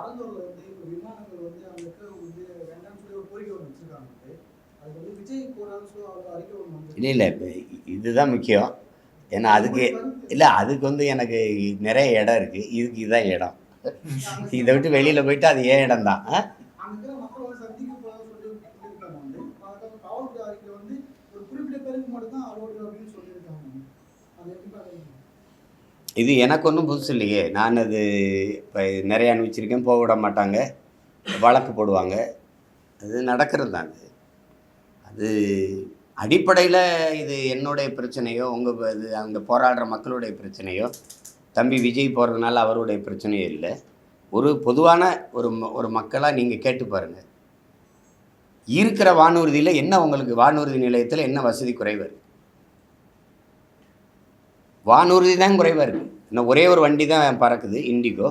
பரந்தூர்ல வந்து இப்போ விமானங்கள் வந்து அவங்களுக்கு வந்து வேண்டாம்னு சொல்லி ஒரு கோரிக்கை ஒன்று வச்சிருக்காங்க அது வந்து விஜய் போறான்னு சொல்லி அவங்க அறிக்கை ஒன்று இல்லை இல்லை இப்போ இதுதான் முக்கியம். ஏன்னா அதுக்கு இல்லை அதுக்கு வந்து எனக்கு நிறைய இடம் இருக்குது இதுக்கு இதுதான் இடம். இதை விட்டு வெளியில் போயிட்டு அது ஏன் இடம் தான் அங்க இருக்கிற மக்கள் வந்து சந்திக்க போறான்னு சொல்லி சொல்லியிருக்காங்க வந்து அதுக்காக காவல்துறை அறிக்கை வந்து ஒரு குறிப்பிட்ட பேருக்கு மட்டும் தான் அலோடு அப்படின்னு சொல்லியிருக்காங்க அது எப்படி பாக்குறீங்க இது எனக்கு ஒன்றும் புதுசு இல்லையே. நான் அது இப்போ நிறைய அனுபவிச்சிருக்கேன். போக விட மாட்டாங்க. வழக்கு போடுவாங்க. அது நடக்கிறது தான் அது அது அடிப்படையில் இது என்னுடைய பிரச்சனையோ உங்கள் இது அங்கே போராடுற மக்களுடைய பிரச்சனையோ தம்பி விஜய் போகிறதுனால அவருடைய பிரச்சனையோ இல்லை. ஒரு பொதுவான ஒரு ம- ஒரு மக்களாக நீங்கள் கேட்டு பாருங்கள் இருக்கிற வானூர்தியில் என்ன உங்களுக்கு வானூர்தி நிலையத்தில் என்ன வசதி குறைவு வானூர்தி தான் குறைவாக இருக்குது இன்னும் ஒரே ஒரு வண்டி தான் பறக்குது இண்டிகோ.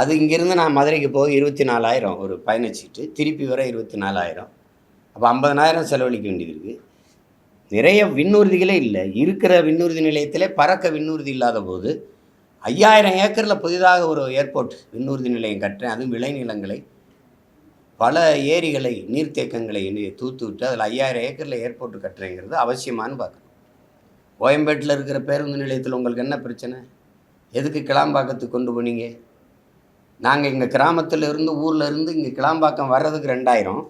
அது இங்கேருந்து நான் மதுரைக்கு போக இருபத்தி நாலாயிரம் ஒரு பயணச்சீட்டு திருப்பி வர இருபத்தி நாலாயிரம் அப்போ ஐம்பதனாயிரம் செலவழிக்க வேண்டியது இருக்குது நிறைய விண்ணூர்திகளே இல்லை. இருக்கிற விண்ணூர்தி நிலையத்திலே பறக்க விண்ணூர்தி இல்லாத போது ஐயாயிரம் ஏக்கரில் புதிதாக ஒரு ஏர்போர்ட் விண்ணூர்தி நிலையம் கட்டுறேன். அதுவும் விளைநிலங்களை பல ஏரிகளை நீர்த்தேக்கங்களை தூத்து விட்டு அதில் ஐயாயிரம் ஏக்கரில் ஏர்போர்ட் கட்டுறேங்கிறது அவசியமானு பார்க்கணும். கோயம்பேட்டில் இருக்கிற பேருந்து நிலையத்தில் உங்களுக்கு என்ன பிரச்சனை? எதுக்கு கிளாம்பாக்கத்துக்கு கொண்டு போனீங்க? நாங்கள் எங்கள் கிராமத்தில் இருந்து ஊரில் இருந்து இங்கே கிளாம்பாக்கம் வர்றதுக்கு ரெண்டாயிரம்.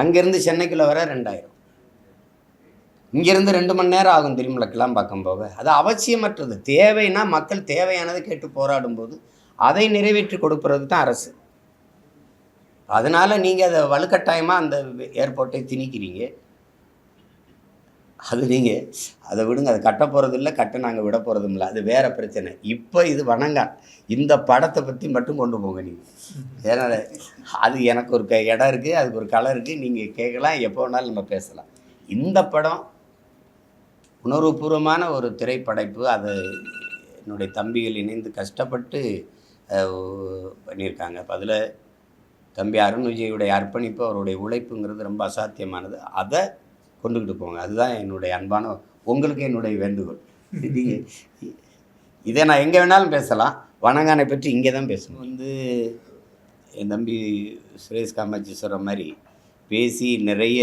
அங்கேருந்து சென்னைக்குள்ளே வர ரெண்டாயிரம். இங்கேருந்து ரெண்டு மணி நேரம் ஆகும் தெரியுமில்ல கிளாம்பாக்கம் போக. அது அவசியமற்றது. தேவைன்னா மக்கள் தேவையானதை கேட்டு போராடும்போது அதை நிறைவேற்றி கொடுப்பது தான் அரசு. அதனால் நீங்கள் அதை வலுக்கட்டாயமாக அந்த ஏர்போர்ட்டை திணிக்கிறீங்க. அது நீங்கள் அதை விடுங்க. அதை கட்ட போகிறது இல்லை கட்ட நாங்கள் விட போகிறதும் இல்லை அது வேறு பிரச்சனை. இப்போ இது வணங்கா. இந்த படத்தை பற்றி மட்டும் கொண்டு போங்க நீங்கள் ஏன்னா அது எனக்கு ஒரு க- இடம் இருக்குது அதுக்கு ஒரு கலர் இருக்குது நீங்கள் கேட்கலாம் எப்போ வேணாலும் நம்ம பேசலாம். இந்த படம் உணர்வுபூர்வமான ஒரு திரைப்படைப்பு. அதை என்னுடைய தம்பிகள் இணைந்து கஷ்டப்பட்டு பண்ணியிருக்காங்க. அப்போ அதில் தம்பி அருண் விஜயுடைய அர்ப்பணிப்பு அவருடைய உழைப்புங்கிறது ரொம்ப அசாத்தியமானது. அதை கொண்டுக்கிட்டு போங்க. அதுதான் என்னுடைய அன்பான உங்களுக்கு என்னுடைய வேண்டுகோள். இது இதை நான் எங்கே வேணாலும் பேசலாம். வணங்கானை பற்றி இங்கே தான் பேசணும். வந்து என் தம்பி சுரேஷ் காமாட்சி சொல்கிற மாதிரி பேசி நிறைய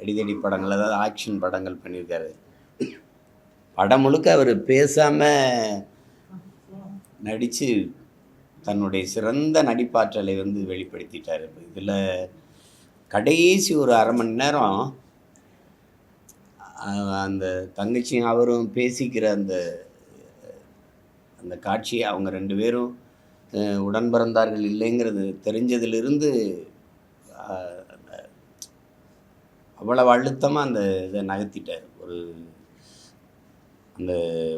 அடிதடி படங்கள் அதாவது ஆக்ஷன் படங்கள் பண்ணியிருக்காரு. படம் முழுக்க அவர் பேசாமல் நடித்து தன்னுடைய சிறந்த நடிப்பாற்றலை வந்து வெளிப்படுத்திட்டார். இதில் கடைசி ஒரு அரை மணி நேரம் அந்த தங்கச்சியும் அவரும் பேசிக்கிற அந்த அந்த காட்சியை அவங்க ரெண்டு பேரும் உடன் பிறந்தார்கள் இல்லைங்கிறது தெரிஞ்சதிலிருந்து அவ்வளவு அழுத்தமாக அந்த இதை நகர்த்திட்டார். ஒரு அந்த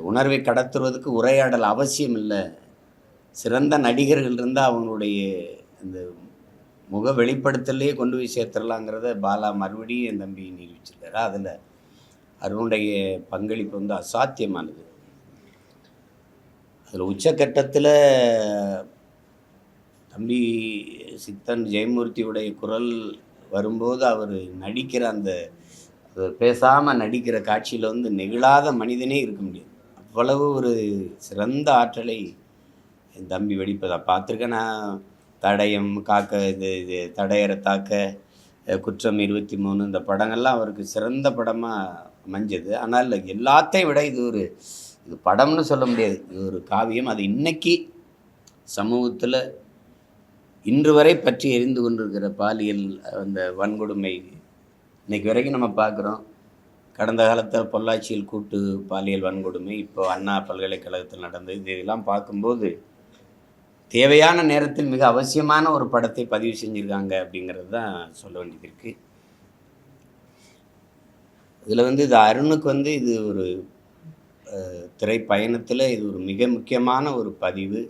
உணர்வை கடத்துறதுக்கு உரையாடல் அவசியம் இல்லை. சிறந்த நடிகர்கள் இருந்தால் அவங்களுடைய அந்த முக வெளிப்படுத்தலையே கொண்டு போய் சேர்த்துடலாங்கிறத பாலா மறுபடியும் என் தம்பி நிரூபிச்சிருக்காரு. அதில் அருணுடைய பங்களிப்பு வந்து அசாத்தியமானது. அதில் உச்சக்கட்டத்தில் தம்பி சித்தன் ஜெயமூர்த்தியுடைய குரல் வரும்போது அவர் நடிக்கிற அந்த பேசாமல் நடிக்கிற காட்சியில் வந்து நெகிழாத மனிதனே இருக்க முடியாது. அவ்வளவு ஒரு சிறந்த ஆற்றலை என் தம்பி வெடிப்பதாக பார்த்துருக்கேன் நான் தடயம் காக்க இது இது தடையற தாக்க குற்றம் இருபத்தி மூணு இந்த படங்கள்லாம் அவருக்கு சிறந்த படமாக அமைஞ்சது ஆனால் எல்லாத்தையும் விட இது ஒரு இது படம்னு சொல்ல முடியாது. இது ஒரு காவியம். அது இன்னைக்கு சமூகத்தில் இன்று வரை பற்றி எரிந்து கொண்டிருக்கிற பாலியல் அந்த வன்கொடுமை இன்னைக்கு வரைக்கும் நம்ம பார்க்குறோம். கடந்த காலத்தில் பொள்ளாச்சியில் கூட்டு பாலியல் வன்கொடுமை இப்போ அண்ணா பல்கலைக்கழகத்தில் நடந்தது. இதெல்லாம் பார்க்கும்போது தேவையான நேரத்தில் மிக அவசியமான ஒரு படத்தை பதிவு செஞ்சுருக்காங்க அப்படிங்கிறது தான் சொல்ல வேண்டியது இருக்குது இதில் வந்து இது அருணுக்கு வந்து இது ஒரு திரைப்பயணத்தில் இது ஒரு மிக முக்கியமான ஒரு பதிவு.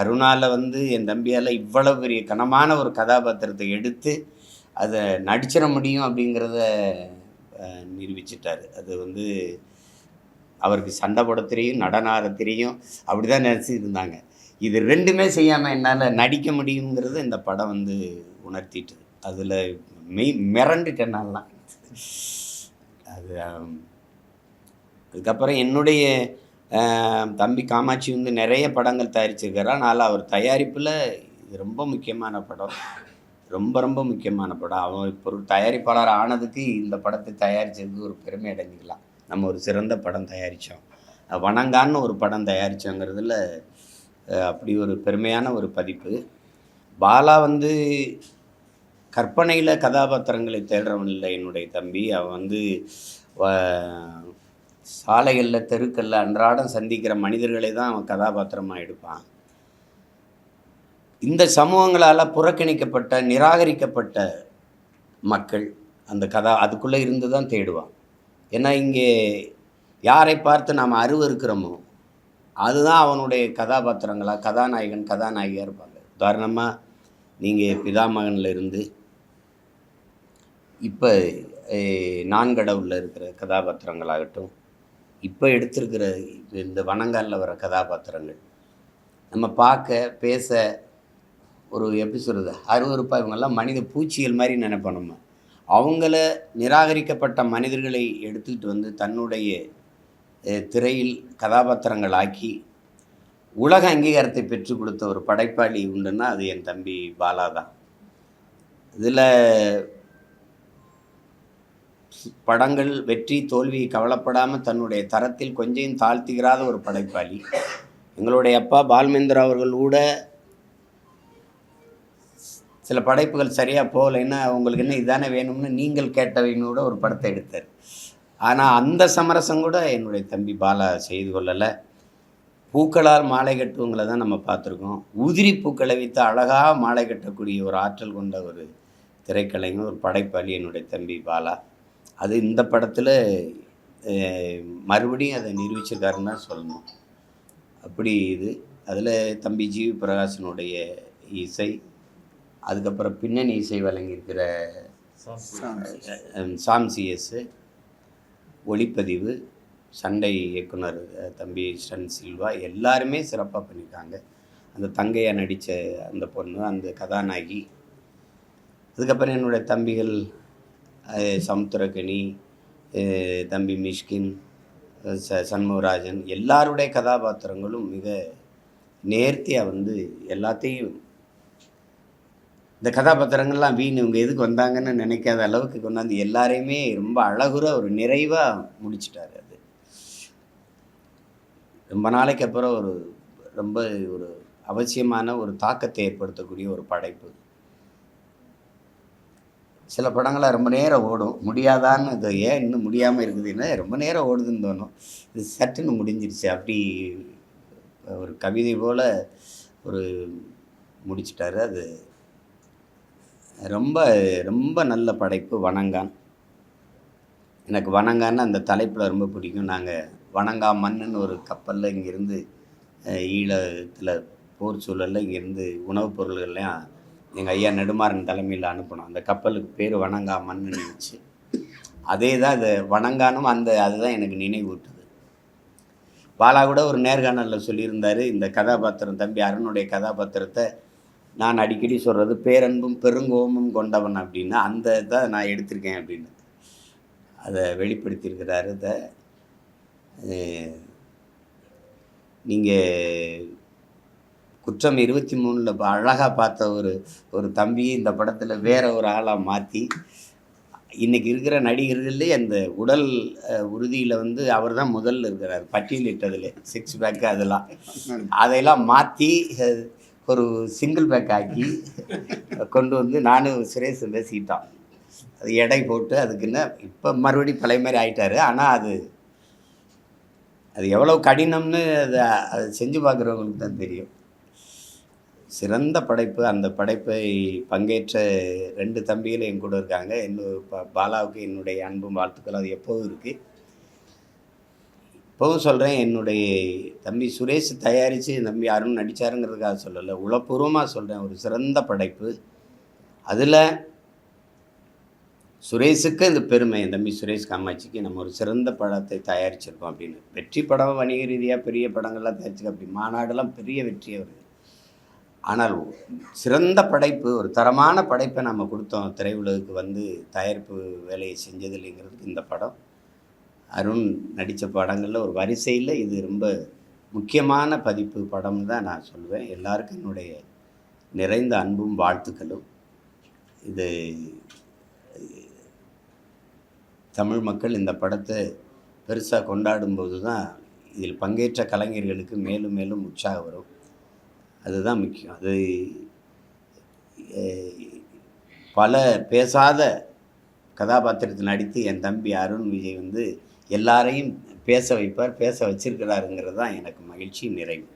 அருணால் வந்து என் தம்பியால் இவ்வளவு பெரிய கனமான ஒரு கதாபாத்திரத்தை எடுத்து அதை நடிச்சிட முடியும் அப்படிங்கிறத நிரூபிச்சிட்டார். அது வந்து அவருக்கு சண்டை போட தெரியும் நடனம் தெரியும். அப்படி தான் நினச்சிட்டு இருந்தாங்க இது ரெண்டுமே செய்யாமல் என்னால் நடிக்க முடியுங்கிறது இந்த படம் வந்து உணர்த்திட்டு அதில் மெய் மிரண்டுட்டேன் நான்லாம் அது அதுக்கப்புறம் என்னுடைய தம்பி காமாட்சி வந்து நிறைய படங்கள் தயாரிச்சிருக்காரு. ஆனால் அவர் தயாரிப்பில் இது ரொம்ப முக்கியமான படம். ரொம்ப ரொம்ப முக்கியமான படம். அவன் இப்போ ஒரு தயாரிப்பாளர் ஆனதுக்கு இந்த படத்தை தயாரித்ததுக்கு ஒரு பெருமை அடைஞ்சிக்கலாம். நம்ம ஒரு சிறந்த படம் தயாரித்தோம் வணங்கான்னு ஒரு படம் தயாரித்தோங்கிறதுல அப்படி ஒரு பெருமையான ஒரு பதிப்பு. பாலா வந்து கற்பனையில் கதாபாத்திரங்களை தேடுறவன் இல்லை என்னுடைய தம்பி. அவன் வந்து வ- சாலைகளில் தெருக்களில் அன்றாடம் சந்திக்கிற மனிதர்களை தான் அவன் கதாபாத்திரமாக எடுப்பான். இந்த சமூகங்களால் புறக்கணிக்கப்பட்ட நிராகரிக்கப்பட்ட மக்கள் அந்த கதா அதுக்குள்ளே இருந்து தான் தேடுவான். ஏன்னா இங்கே யாரை பார்த்து நாம் அருவருக்கிறோமோ அதுதான் அவனுடைய கதாபாத்திரங்களாக கதாநாயகன் கதாநாயகியாக இருப்பாங்க. உதாரணமாக நீங்கள் பிதாமகனில் இருந்து இப்போ நான்கடவுளில் இருக்கிற கதாபாத்திரங்களாகட்டும் இப்போ எடுத்திருக்கிற இந்த வனங்காலில் வர கதாபாத்திரங்கள் நம்ம பார்க்க பேச ஒரு எப்படி சொல்கிறது அருவருப்பாக இவங்கெல்லாம் மனித பூச்சிகள் மாதிரி நினைப்போம் நம்ம. அவங்கள நிராகரிக்கப்பட்ட மனிதர்களை எடுத்துக்கிட்டு வந்து தன்னுடைய திரையில் கதாபாத்திரங்கள் ஆக்கி உலக அங்கீகாரத்தை பெற்றுக் கொடுத்த ஒரு படைப்பாளி உண்டுன்னா அது என் தம்பி பாலா தான். இதில் படங்கள் வெற்றி தோல்வி கவலைப்படாமல் தன்னுடைய தரத்தில் கொஞ்சம் தாழ்த்துகிறாத ஒரு படைப்பாளி. எங்களுடைய அப்பா பால்மேந்திரா அவர்கள் கூட சில படைப்புகள் சரியாக போகலைன்னா உங்களுக்கு என்ன இதானே வேணும்னு நீங்கள் கேட்டவைன்னு கூட ஒரு படத்தை எடுத்தார். ஆனால் அந்த சமரசம் கூட என்னுடைய தம்பி பாலா செய்து கொள்ளலை. பூக்களால் மாலை கட்டுவங்களை தான் நம்ம பார்த்துருக்கோம். உதிரி பூக்களை வைத்து அழகாக மாலை கட்டக்கூடிய ஒரு ஆற்றல் கொண்ட ஒரு திரைக்கலைஞர் ஒரு படைப்பாளி என்னுடைய தம்பி பாலா. அது இந்த படத்தில் மறுபடியும் அதை நிரூபிச்சிருக்காருன்னு தான் சொல்லணும். அப்படி இது. அதில் தம்பி ஜிவி பிரகாசனுடைய இசை அதுக்கப்புறம் பின்னணி இசை வழங்கியிருக்கிற சாம் சிஎஸ் ஒளிப்பதிவு சண்டை இயக்குனர் தம்பி ஸ்டன் சில்வா எல்லாருமே சிறப்பாக பண்ணியிருக்காங்க. அந்த தங்கையா நடித்த அந்த பொண்ணு அந்த கதாநாயகி. அதுக்கப்புறம் என்னுடைய தம்பிகள் சமுத்திரகனி தம்பி மிஷ்கின் ச சண்முகராஜன் எல்லாருடைய கதாபாத்திரங்களும் மிக நேர்த்தியாக வந்து எல்லாத்தையும் இந்த கதாபாத்திரங்கள்லாம் வீண் இவங்க எதுக்கு வந்தாங்கன்னு நினைக்காத அளவுக்கு கொண்டாந்து எல்லாரையுமே ரொம்ப அழகுற ஒரு நிறைவாக முடிச்சிட்டாரு அது. ரொம்ப நாளைக்கு அப்புறம் ஒரு ரொம்ப ஒரு அவசியமான ஒரு தாக்கத்தை ஏற்படுத்தக்கூடிய ஒரு படைப்பு. சில படங்களை ரொம்ப நேரம் ஓடும். முடியாதான்னு இது ஏன் இன்னும் முடியாமல் இருக்குதுன்னா ரொம்ப நேரம் ஓடுதுன்னு தோணும். இது சட்டுன்னு முடிஞ்சிருச்சு. அப்படி ஒரு கவிதை போல் ஒரு முடிச்சிட்டாரு. அது ரொம்ப ரொம்ப நல்ல படைப்பு வணங்கான். எனக்கு வணங்கான்னு அந்த தலைப்பில் ரொம்ப பிடிக்கும். நாங்கள் வணங்கா மண்ணுன்னு ஒரு கப்பலில் இங்கேருந்து ஈழத்தில் போர் சூழலில் இங்கேருந்து உணவுப் பொருள்கள்லாம் எங்கள் ஐயா நெடுமாறன் தலைமையில் அனுப்பினோம். அந்த கப்பலுக்கு பேர் வணங்காமன்னு நினச்சி இருந்துச்சு. அதே தான் அது வணங்கானும் அந்த அதுதான் எனக்கு நினைவூட்டுது. பாலா கூட ஒரு நேர்காணலில் சொல்லியிருந்தார் இந்த கதாபாத்திரம் தம்பி அருணுடைய கதாபாத்திரத்தை நான் அடிக்கடி சொல்கிறது பேரன்பும் பெருங்கோமும் கொண்டவன் அப்படின்னு அந்த இதை நான் எடுத்திருக்கேன் அப்படின்னு. அதை வெளிப்படுத்தியிருக்கிறாரு இதை. நீங்கள் குற்றம் இருபத்தி மூணில் அழகாக பார்த்த ஒரு ஒரு தம்பியை இந்த படத்தில் வேற ஒரு ஆளாக மாற்றி இன்றைக்கி இருக்கிற நடிகர்களே அந்த உடல் உறுதியில் வந்து அவர் தான் முதல்ல இருக்கிறார் பட்டியலிட்டதில் சிக்ஸ் பேக்கு அதெல்லாம். அதையெல்லாம் மாற்றி ஒரு சிங்கிள் பேக் ஆக்கி கொண்டு வந்து நானும் சுரேஷ் பேசிக்கிட்டான் அது எடை போட்டு அதுக்குன்னு இப்போ மறுபடியும் பழைய மாதிரி ஆகிட்டார் ஆனால் அது அது எவ்வளோ கடினம்னு அதை அதை செஞ்சு பார்க்குறவங்களுக்கு தான் தெரியும். சிறந்த படைப்பு அந்த படைப்பை பங்கேற்ற ரெண்டு தம்பிகள் என் கூட இருக்காங்க. இன்னும் ப- பாலாவுக்கு என்னுடைய அன்பும் வாழ்த்துக்கள் அது எப்போதும் இருக்குது இப்போவும் சொல்கிறேன் என்னுடைய தம்பி சுரேஷ் தயாரித்து தம்பி அருண் நடித்தாருங்கிறதுக்காக சொல்லலை உளப்பூர்வமாக சொல்கிறேன் ஒரு சிறந்த படைப்பு. அதில் சுரேஷுக்கு இந்த பெருமை என் தம்பி சுரேஷ் காமாட்சிக்கு நம்ம ஒரு சிறந்த படத்தை தயாரிச்சிருக்கோம் அப்படின்னு. வெற்றி படம் வணிக ரீதியாக பெரிய படங்கள்லாம் தயாரிச்சிருக்க அப்படி மாநாடெல்லாம் பெரிய வெற்றியாக வருது ஆனால் சிறந்த படைப்பு ஒரு தரமான படைப்பை நம்ம கொடுத்தோம். திரையுலகுக்கு வந்து தயாரிப்பு வேலையை செஞ்சது இல்லைங்கிறதுக்கு இந்த படம். அருண் நடித்த படங்களில் ஒரு வரிசையில் இது ரொம்ப முக்கியமான பதிப்பு படம்னு தான் நான் சொல்லுவேன் எல்லாருக்கும் என்னுடைய நிறைந்த அன்பும் வாழ்த்துக்களும். இது தமிழ் மக்கள் இந்த படத்தை பெருசாக கொண்டாடும்போது தான் இதில் பங்கேற்ற கலைஞர்களுக்கு மேலும் மேலும் உற்சாகம் வரும். அதுதான் முக்கியம். அது பல பேசாத கதாபாத்திரத்தில் நடித்து என் தம்பி அருண் விஜய் வந்து எல்லாரையும் பேச வைப்பார் பேச வச்சிருக்கிறாருங்கிறது தான் எனக்கு மகிழ்ச்சி நிறைவு